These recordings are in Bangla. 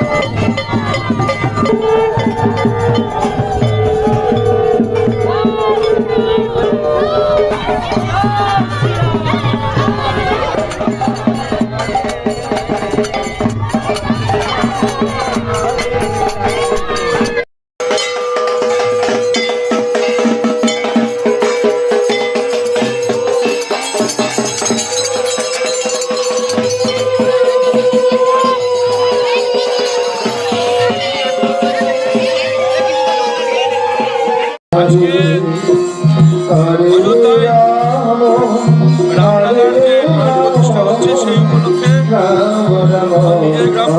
Música আজকে রামলালার যে প্রতিষ্ঠা হচ্ছে সেই উপলক্ষে নিজের গ্রাম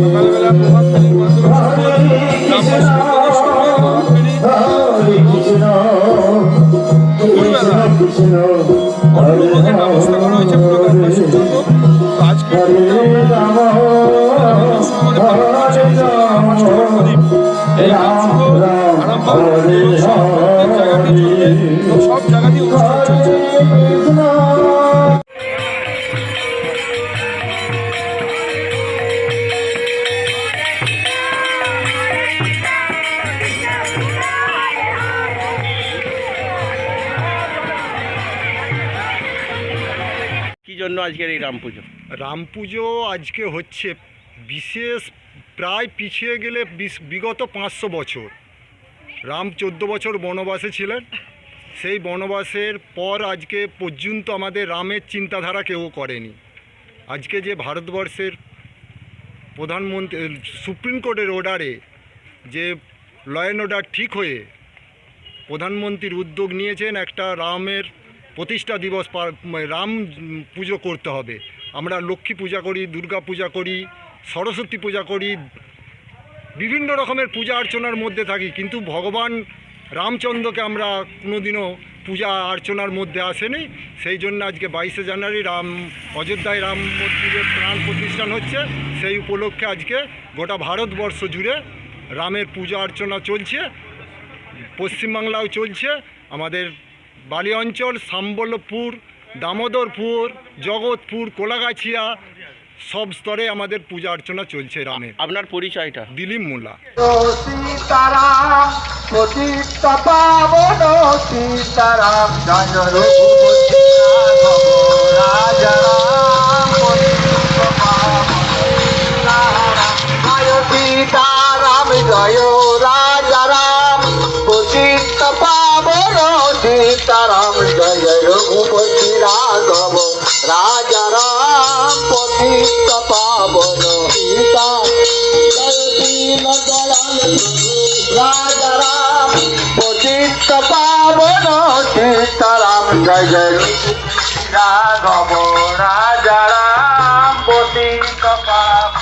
সকালবেলা প্রভাত ফেরির মাধ্যমে গ্রামবাসী বন্ধুদের সঙ্গে প্রভাত ফেরি দুপুরবেলা অন্নভোগের ব্যবস্থা করা হয়েছে পুরো গ্রামবাসীর জন্য। আজকে পালন প্রদীপ এই শুভ সব জন্য আজকের এই রাম পুজো? রাম পুজো আজকে হচ্ছে বিশেষ প্রায় পিছিয়ে গেলে বিগত পাঁচশো বছর। রাম চোদ্দ বছর বনবাসে ছিলেন। সেই বনবাসের পর আজকে পর্যন্ত আমাদের রামের চিন্তাধারা কেউ করেনি। আজকে যে ভারতবর্ষের প্রধানমন্ত্রী সুপ্রিম কোর্টের অর্ডারে যে ল অ্যান্ড অর্ডার ঠিক হয়ে প্রধানমন্ত্রীর উদ্যোগ নিয়েছেন, একটা রামের প্রতিষ্ঠা দিবস রাম পুজো করতে হবে। আমরা লক্ষ্মী পূজা করি, দুর্গা পূজা করি, সরস্বতী পূজা করি বিভিন্ন রকমের পূজা অর্চনার মধ্যে থাকি, কিন্তু ভগবান রামচন্দ্রকে আমরা কোনোদিনও পূজা অর্চনার মধ্যে আসেনি। সেই জন্য আজকে বাইশে জানুয়ারি রাম, অযোধ্যায় রাম মন্দিরের প্রাণ প্রতিষ্ঠান হচ্ছে। সেই উপলক্ষে আজকে গোটা ভারতবর্ষ জুড়ে রামের পূজা অর্চনা চলছে, পশ্চিমবাংলাও চলছে। আমাদের বালি অঞ্চল, সাম্বলপুর, দামোদরপুর, জগৎপুর, কোলাগাছিয়া সব স্তরে আমাদের পূজা অর্চনা চলছে রামের আপনার পরিচয়টা? দিলীপ মোল্লা। সীতারাম জয় রাম পতিত পাবন সীতারাম জয় সীতারাম জয় রাজা রাম পতিত পাবন সীতারাম জয় রঘুপতি রাঘব রাজা রাম পতিত পাবন সীতা জয় দীন দয়াল রাজা রাম পতিত পাবন সীতারাম জয় জয় রাঘব রাজারাম পতিত পাবন